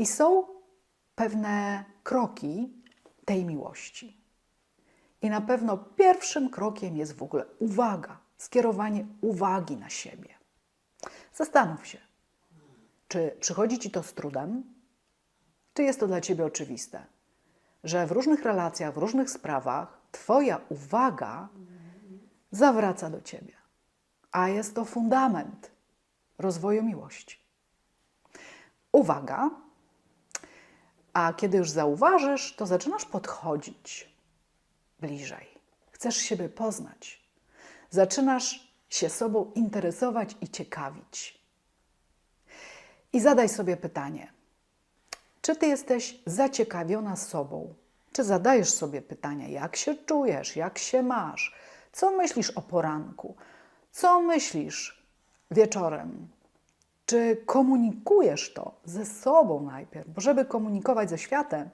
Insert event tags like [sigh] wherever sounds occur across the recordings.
I są pewne kroki tej miłości. I na pewno pierwszym krokiem jest w ogóle uwaga, skierowanie uwagi na siebie. Zastanów się, czy przychodzi ci to z trudem, czy jest to dla ciebie oczywiste, że w różnych relacjach, w różnych sprawach Twoja uwaga zawraca do ciebie, a jest to fundament rozwoju miłości. Uwaga, a kiedy już zauważysz, to zaczynasz podchodzić bliżej. Chcesz siebie poznać. Zaczynasz się sobą interesować i ciekawić. I zadaj sobie pytanie: czy ty jesteś zaciekawiona sobą? Czy zadajesz sobie pytania, jak się czujesz, jak się masz? Co myślisz o poranku? Co myślisz wieczorem? Czy komunikujesz to ze sobą najpierw? Bo żeby komunikować ze światem,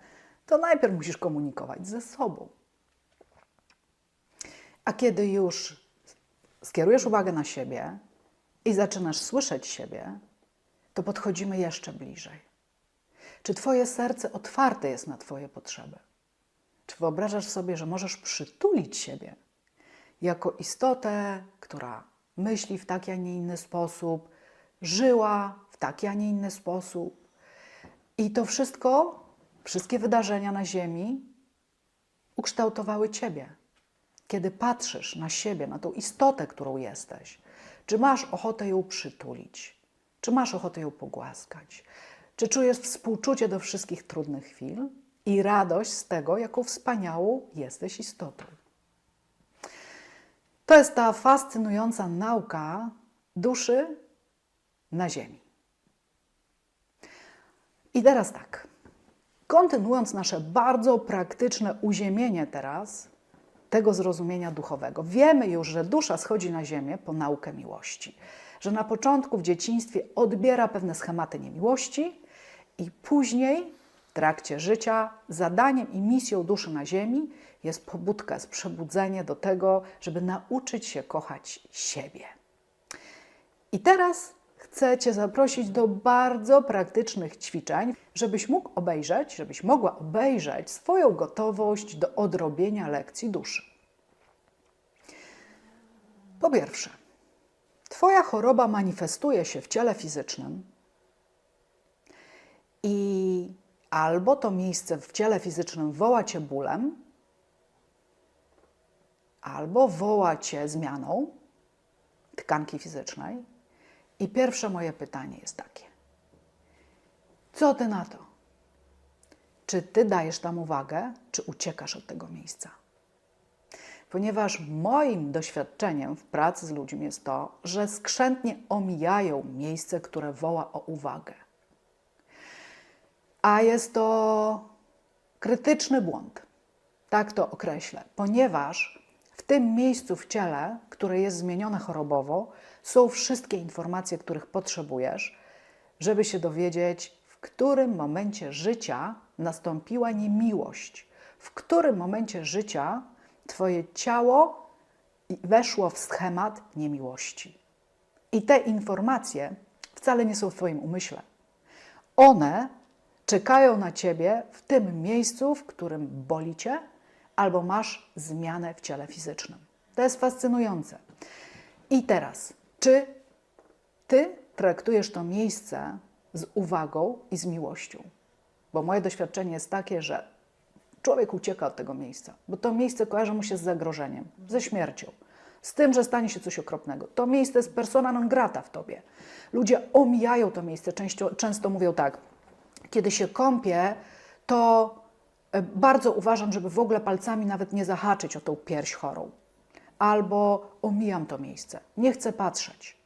to najpierw musisz komunikować ze sobą. A kiedy już skierujesz uwagę na siebie i zaczynasz słyszeć siebie, to podchodzimy jeszcze bliżej. Czy Twoje serce otwarte jest na Twoje potrzeby? Czy wyobrażasz sobie, że możesz przytulić siebie jako istotę, która myśli w taki, a nie inny sposób, żyła w taki, a nie inny sposób? I to wszystko, wszystkie wydarzenia na Ziemi ukształtowały Ciebie. Kiedy patrzysz na siebie, na tą istotę, którą jesteś, czy masz ochotę ją przytulić? Czy masz ochotę ją pogłaskać? Czy czujesz współczucie do wszystkich trudnych chwil i radość z tego, jaką wspaniałą jesteś istotą? To jest ta fascynująca nauka duszy na Ziemi. I teraz tak. Kontynuując nasze bardzo praktyczne uziemienie teraz tego zrozumienia duchowego. Wiemy już, że dusza schodzi na ziemię po naukę miłości. Że na początku w dzieciństwie odbiera pewne schematy niemiłości i później w trakcie życia zadaniem i misją duszy na ziemi jest pobudka, jest przebudzenie do tego, żeby nauczyć się kochać siebie. I teraz chcę Cię zaprosić do bardzo praktycznych ćwiczeń, żebyś mógł obejrzeć, żebyś mogła obejrzeć swoją gotowość do odrobienia lekcji duszy. Po pierwsze, Twoja choroba manifestuje się w ciele fizycznym i albo to miejsce w ciele fizycznym woła Cię bólem, albo woła Cię zmianą tkanki fizycznej. I pierwsze moje pytanie jest takie: co ty na to? Czy ty dajesz tam uwagę, czy uciekasz od tego miejsca? Ponieważ moim doświadczeniem w pracy z ludźmi jest to, że skrzętnie omijają miejsce, które woła o uwagę. A jest to krytyczny błąd, tak to określę, ponieważ w tym miejscu w ciele, które jest zmienione chorobowo, są wszystkie informacje, których potrzebujesz, żeby się dowiedzieć, w którym momencie życia nastąpiła niemiłość, w którym momencie życia Twoje ciało weszło w schemat niemiłości. I te informacje wcale nie są w Twoim umyśle. One czekają na Ciebie w tym miejscu, w którym boli Cię, albo masz zmianę w ciele fizycznym. To jest fascynujące. I teraz, czy Ty traktujesz to miejsce z uwagą i z miłością? Bo moje doświadczenie jest takie, że człowiek ucieka od tego miejsca, bo to miejsce kojarzy mu się z zagrożeniem, ze śmiercią, z tym, że stanie się coś okropnego. To miejsce jest persona non grata w tobie. Ludzie omijają to miejsce, często, często mówią tak, kiedy się kąpię, to e, bardzo uważam, żeby w ogóle palcami nawet nie zahaczyć o tą pierś chorą. Albo omijam to miejsce, nie chcę patrzeć.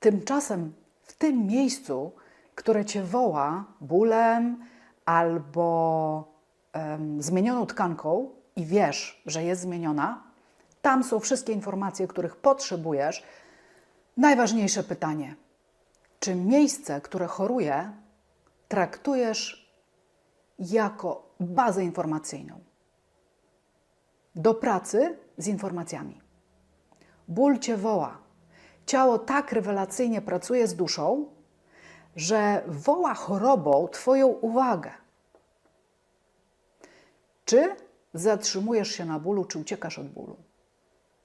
Tymczasem w tym miejscu, które cię woła bólem albo em, zmienioną tkanką i wiesz, że jest zmieniona, tam są wszystkie informacje, których potrzebujesz. Najważniejsze pytanie: czy miejsce, które choruje, traktujesz jako bazę informacyjną do pracy z informacjami? Ból cię woła. Ciało tak rewelacyjnie pracuje z duszą, że woła chorobą Twoją uwagę. Czy zatrzymujesz się na bólu, czy uciekasz od bólu?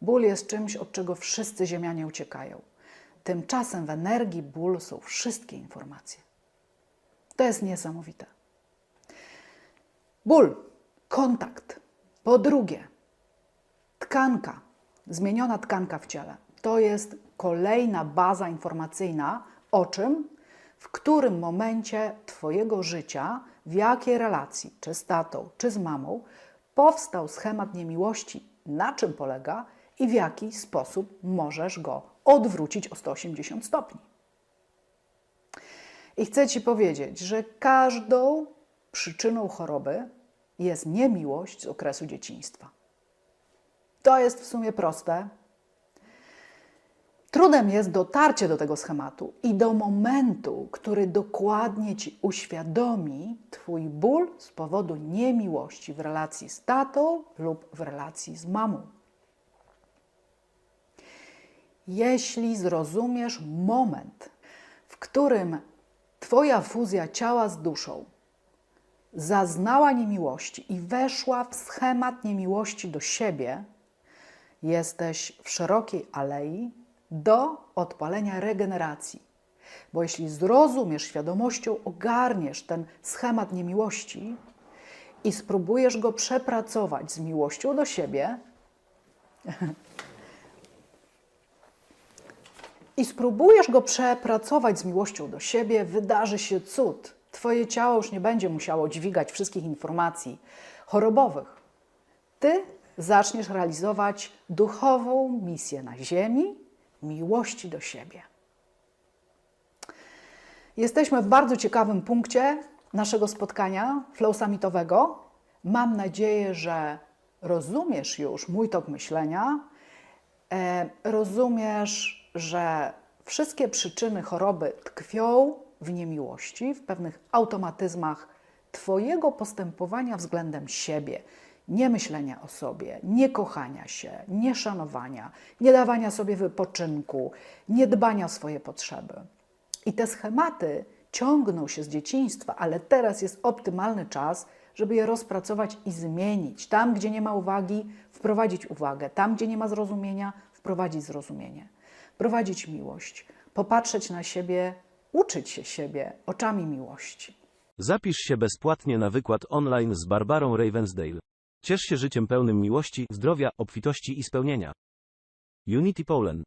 Ból jest czymś, od czego wszyscy ziemianie uciekają. Tymczasem w energii bólu są wszystkie informacje. To jest niesamowite. Ból, kontakt. Po drugie, tkanka, zmieniona tkanka w ciele. To jest kolejna baza informacyjna o czym, w którym momencie Twojego życia, w jakiej relacji, czy z tatą, czy z mamą, powstał schemat niemiłości, na czym polega i w jaki sposób możesz go odwrócić o 180 stopni. I chcę Ci powiedzieć, że każdą przyczyną choroby jest niemiłość z okresu dzieciństwa. To jest w sumie proste. Trudem jest dotarcie do tego schematu i do momentu, który dokładnie Ci uświadomi Twój ból z powodu niemiłości w relacji z tatą lub w relacji z mamą. Jeśli zrozumiesz moment, w którym Twoja fuzja ciała z duszą zaznała niemiłości i weszła w schemat niemiłości do siebie, jesteś w szerokiej alei do odpalenia regeneracji. Bo jeśli zrozumiesz świadomością, ogarniesz ten schemat niemiłości i spróbujesz go przepracować z miłością do siebie, [laughs] i spróbujesz go przepracować z miłością do siebie, wydarzy się cud. Twoje ciało już nie będzie musiało dźwigać wszystkich informacji chorobowych. Ty zaczniesz realizować duchową misję na Ziemi miłości do siebie. Jesteśmy w bardzo ciekawym punkcie naszego spotkania flow summitowego. Mam nadzieję, że rozumiesz już mój tok myślenia, e, rozumiesz, że wszystkie przyczyny choroby tkwią w niemiłości, w pewnych automatyzmach Twojego postępowania względem siebie, nie myślenia o sobie, nie kochania się, nie szanowania, nie dawania sobie wypoczynku, nie dbania o swoje potrzeby. I te schematy ciągną się z dzieciństwa, ale teraz jest optymalny czas, żeby je rozpracować i zmienić. Tam, gdzie nie ma uwagi, wprowadzić uwagę, tam, gdzie nie ma zrozumienia, wprowadzić zrozumienie, prowadzić miłość, popatrzeć na siebie, uczyć się siebie oczami miłości. Zapisz się bezpłatnie na wykład online z Barbarą Ravensdale. Ciesz się życiem pełnym miłości, zdrowia, obfitości i spełnienia. Unity Poland